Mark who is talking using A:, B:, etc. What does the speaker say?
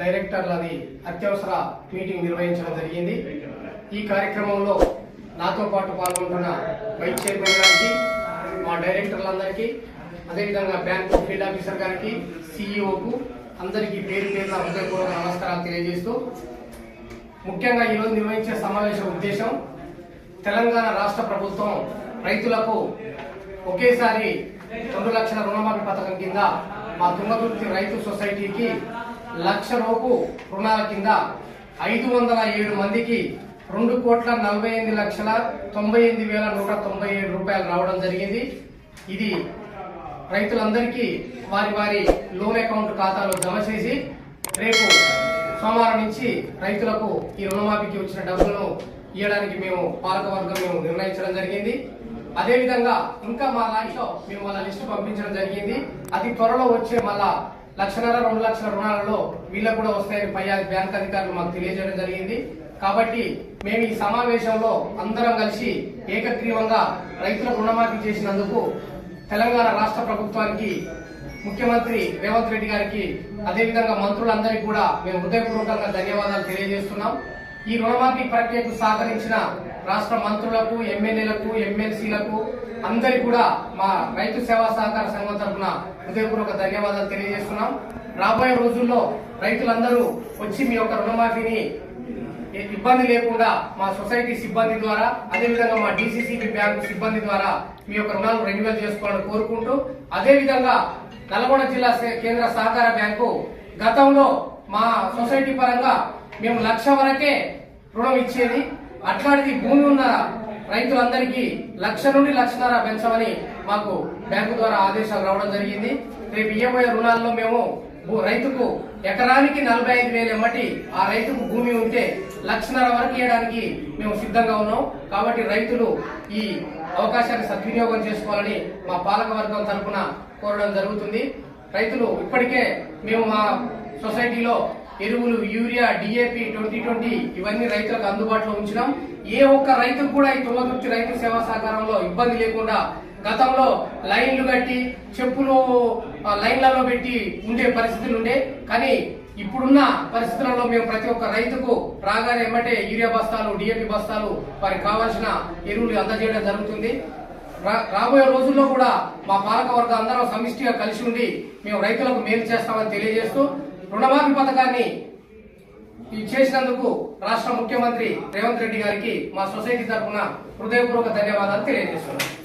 A: డైరెక్టర్లది అత్యవసర మీటింగ్ నిర్వహించడం జరిగింది. ఈ కార్యక్రమంలో నాతో పాటు పాల్గొంటున్న వైస్ చైర్మన్ గారికి మా డైరెక్టర్లందరికీ అదేవిధంగా బ్యాంక్ ఫీల్డ్ ఆఫీసర్ గారికి సిఇఓకు అందరికీ పేరు పేరున హృదయపూర్వక నమస్కారాలు తెలియజేస్తూ ముఖ్యంగా ఈరోజు నిర్వహించే సమావేశం ఉద్దేశం తెలంగాణ రాష్ట్ర ప్రభుత్వం రైతులకు ఒకేసారి రెండు లక్షల రుణమాఫీ పథకం కింద మా తుంగతుర్తి రైతు సొసైటీకి లక్ష లోపు రుణాల కింద ఐదు వందల ఏడు మందికి రెండు కోట్ల నలభై ఎనిమిది లక్షల తొంభై ఎనిమిది వేల నూట తొంభై ఏడు రూపాయలు రావడం జరిగింది. ఇది రైతులందరికీ వారి వారి లోన్ అకౌంట్ ఖాతాలో జమ చేసి రేపు సోమవారం నుంచి రైతులకు ఈ రుణమాఫీకి వచ్చిన డబ్బులను ఇవ్వడానికి మేము పాలకవర్గం మేము నిర్ణయించడం జరిగింది. అదేవిధంగా ఇంకా మా దాంట్లో మేము వాళ్ళ లిస్టు పంపించడం జరిగింది. అతి త్వరలో వచ్చే మళ్ళా లక్షన్నర రెండు లక్షల రుణాలలో వీళ్ళకు కూడా వస్తాయని పై బ్యాంక్ అధికారులు మాకు తెలియజేయడం జరిగింది. కాబట్టి మేము ఈ సమావేశంలో అందరం కలిసి ఏకగ్రీవంగా రైతుల రుణమాఫీ చేసినందుకు తెలంగాణ రాష్ట్ర ప్రభుత్వానికి ముఖ్యమంత్రి రేవంత్ రెడ్డి గారికి అదేవిధంగా మంత్రులందరికీ కూడా మేము హృదయపూర్వకంగా ధన్యవాదాలు తెలియజేస్తున్నాం. ఈ రుణమాఫీ ప్రక్రియకు సహకరించిన రాష్ట్ర మంత్రులకు ఎమ్మెల్యేలకు ఎమ్మెల్సీలకు అందరి కూడా మా రైతు సేవా సహకార సంఘం తరఫున హృదయపూర్వక ధన్యవాదాలు తెలియజేస్తున్నాం. రాబోయే రోజుల్లో రైతులందరూ వచ్చి మీ యొక్క రుణమాఫీని ఇబ్బంది లేకుండా మా సొసైటీ సిబ్బంది ద్వారా అదేవిధంగా మా డిసిసిబి బ్యాంకు సిబ్బంది ద్వారా మీ యొక్క రుణాలు రెన్యువల్ చేసుకోవాలని కోరుకుంటూ అదేవిధంగా నల్గొండ జిల్లా సే- కేంద్ర సహకార బ్యాంకు గతంలో మా సొసైటీ పరంగా మేము లక్ష వరకే రుణం ఇచ్చేది అట్లాంటిది భూమి ఉన్న రైతులందరికీ లక్ష నుండి లక్షన్నర పెంచమని మాకు బ్యాంకు ద్వారా ఆదేశాలు రావడం జరిగింది. రేపు ఇయ్యబోయే రుణాల్లో మేము రైతుకు ఎకరానికి నలభై ఐదు వేలు ఎమ్మటి ఆ రైతుకు భూమి ఉంటే లక్షన్నర వరకు ఇవ్వడానికి మేము సిద్ధంగా ఉన్నాం. కాబట్టి రైతులు ఈ అవకాశాన్ని సద్వినియోగం చేసుకోవాలని మా పాలక వర్గం తరఫున కోరడం జరుగుతుంది. రైతులు ఇప్పటికే మేము మా సొసైటీలో ఎరువులు యూరియా డిఏపి ట్వంటీ ట్వంటీ ఇవన్నీ రైతులకు అందుబాటులో ఉంచినాం. ఏ ఒక్క రైతుకు కూడా ఈ తుమ్మదుర్తి రైతు సేవా సహకారంలో ఇబ్బంది లేకుండా గతంలో లైన్లు కట్టి చెప్పులు లైన్లలో పెట్టి ఉండే పరిస్థితులు ఉండే. కానీ ఇప్పుడున్న పరిస్థితులలో మేము ప్రతి ఒక్క రైతుకు రాగానే ఏమంటే యూరియా బస్తాలు డిఏపి బస్తాలు వారికి కావాల్సిన ఎరువులు అందజేయడం జరుగుతుంది. రా- రాబోయే రోజుల్లో కూడా మా పాలకవర్గం అందరం సమిష్టిగా కలిసి ఉండి మేము రైతులకు మేలు చేస్తామని తెలియజేస్తూ రుణమాఫీ పథకాన్ని చేసినందుకు రాష్ట్ర ముఖ్యమంత్రి రేవంత్ రెడ్డి గారికి మా సొసైటీ తరఫున హృదయపూర్వక ధన్యవాదాలు తెలియజేస్తున్నాం.